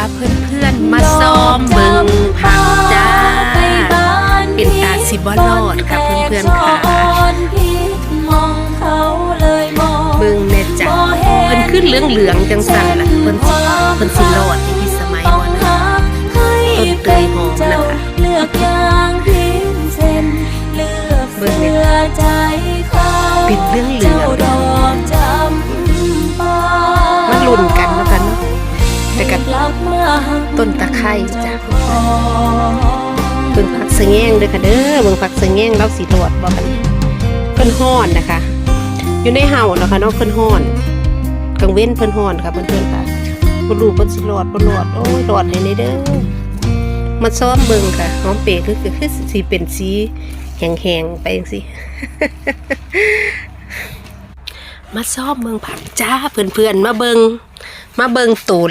าเพื่อนๆมาซ้อมเบิ่งผักจ้าเป็นตาสิบรอดค่ะเพื่อนๆค่ะเบิ่งแม่จ้ะเพิ่นขึ้นเหลืองๆจังสั่นล่ะเพิ่นสิเพิ่นสิรอดที่พี่สมัยบ่นะต้นเตยหอมนะคะเลือกอย่างพิมเส้นเลือกเบิ่เสื้งเนี่ยอใจเขาเป็นเรื่องเหลืองเจ้าดอกจำปามาลุ้นกัน แต่กันกลับมาหักต้นตะไคร้จ้ะเจ้าของเบิ่งผักสะแงงเด้อค่ะเด้อเบิ่งผักสะแงงเราสิรอดบ่กันเพิ่นฮ้อนนะคะ อยู่ในเห่าเนาะค่ะเนาะเพิ่นฮ้อนกลางเว้นเพิ่นฮ้อนค่ะเพื่อนๆค่ะบ่รู้เพิ่นสิรอดบ่รอดโอ้ยรอดเลยเด้อมาซ้อมเบิ่งค่ะหอมเปรย์คือคือคือสิเป็นสีแห้งๆไปจังซี่มาซ้อมเบิ่งผักจ้าเพื่อนๆมาเบิ่งมาเบิ่งตูด